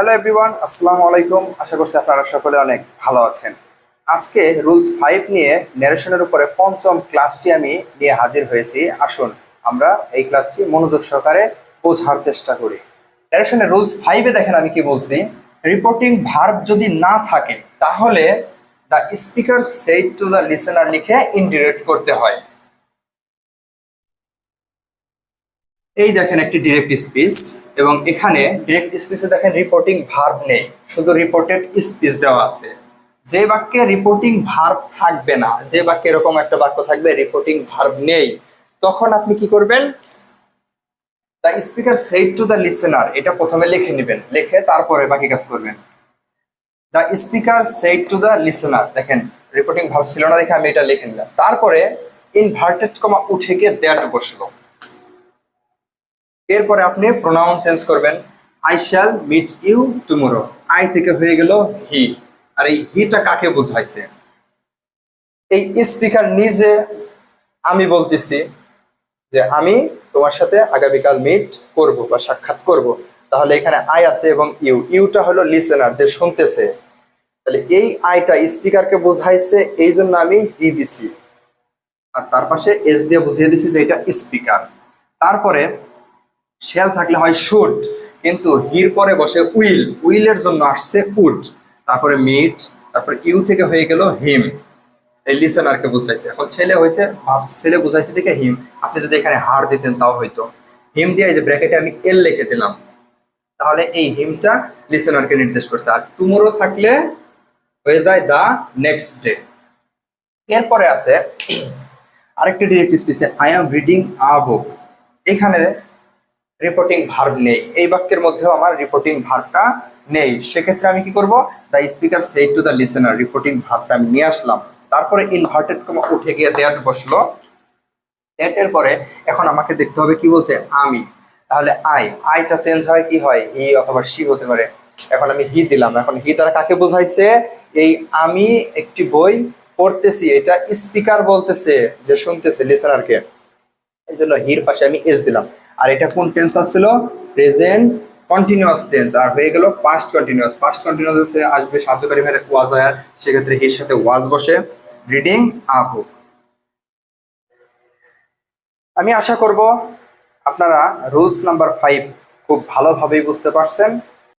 Hello everyone আসসালামু আলাইকুম আশা করছি আপনারা সকলে অনেক ভালো আছেন। আজকে রুলস ফাইভ নিয়ে ন্যারেশনের উপরে পঞ্চম ক্লাসটি আমি নিয়ে হাজির হয়েছি। আসুন, আমরা এই ক্লাসটি মনোযোগ সহকারে বোঝার চেষ্টা করি। ন্যারেশনের রুলস ফাইভে দেখেন আমি কি বলছি। রিপোর্টিং ভার্ব যদি না থাকে, তাহলে the speaker said to the listener লিখে ইনডিরেক্ট করতে হয়। এই দেখেন একটি ডিরেক্ট স্পিচ এবং এখানে ডিরেক্ট স্পিচে দেখেন রিপোর্টিং ভার্ব নেই, শুধু রিপোর্টেড স্পিচ দেওয়া আছে। যে বাক্যে রিপোর্টিং ভার্ব থাকবে না, যে বাক্যে এরকম একটা বাক্য থাকবে রিপোর্টিং ভার্ব নেই, তখন আপনি কি করবেন? The speaker said to the listener এটা প্রথমে লিখে নেবেন, লিখে তারপরে বাকি কাজ করবেন। The speaker said to the listener দেখেন রিপোর্টিং ভার্ব ছিল না দেখে আমি এটা লিখে নিলাম। তারপরে ইনভার্টেড কমা উঠে গিয়ে দ্যাট বসল। এরপরে আপনি প্রোনাউন চেঞ্জ করবেন I shall meet you tomorrow I থেকে হয়ে গেল হি আর এই হিটা কাকে বোঝাইছে? এই স্পিকার নিজে আমি বলতেছি যে আমি তোমার সাথে আগামীকাল মিট করব বা সাক্ষাৎ করব। তাহলে এখানে আই আছে এবং ইউ ইউটা হলো লিসেনার যে শুনতেছে। তাহলে এই আইটা স্পিকারকে বোঝাইছে, এই জন্য আমি হি দিছি। আর তার পাশে এস দিয়ে বুঝিয়ে দিছি যে এটা স্পিকার তারপরে শেল থাকলে হয় শুড, কিন্তু হির পরে বসে উইল, উইলের জন্য আসছে উড। তারপরে মিট, তারপরে ইউ থেকে হয়ে গেল হিম। এই লিসেনারকে বুঝাইছে। এখন ছেলে হয়েছে, ভাব ছেলে বুঝাইছে দেখে হিম। আপনি যদি এখানে হার দিতেন তাও হইতো। হিম দিয়ে এই যে ব্র্যাকেটে আমি এল লিখে দিলাম। তাহলে এই হিমটা লিসেনারকে নির্দেশ করছে। আর টুমোরো থাকলে হয়ে যায় দা নেক্সট ডে। এরপরে আছে আরেকটি direct স্পিচে I am reading a book এখানে রিপোর্টিং ভার্ব নেই। এই বাক্যের মধ্যেও আমার রিপোর্টিং ভার্বটা নেই। সেক্ষেত্রে আমি কি করব? The speaker said to the listener reporting ভার্বটা আমি নিয়ে আসলাম। তারপরে ইনভার্টেড কমা উঠে গিয়ে দ্যাট বসল। দ্যাট এর পরে এখন আমাকে দেখতে হবে কি বলছে? আমি। তাহলে আই আইটা চেঞ্জ হয় কি হয়? হি অথবা সি হতে পারে। এখন আমি হি দিলাম। এখন হি দ্বারা কাকে বোঝাইছে? এই আমি একটি বই পড়তেছি। এটা স্পিকার বলতেছে, যে শুনতেছে লিসেনারকে এই জন্য হির পাশে আমি এস দিলাম। আর এটা কোন টেন্স আসছিল প্রেজেন্ট কন্টিনিউয়াস টেন্স আর হয়ে গেল পাস্ট কন্টিনিউয়াস পাস্ট কন্টিনিউয়াস আসবে সাহায্যকারী ভাইয়ের ওয়াজ হয় আর সেক্ষেত্রে এর সাথে ওয়াজ বসে রিডিং আপ হোক আমি আশা করব আপনারা রুলস নাম্বার ফাইভ খুব ভালোভাবেই বুঝতে পারছেন।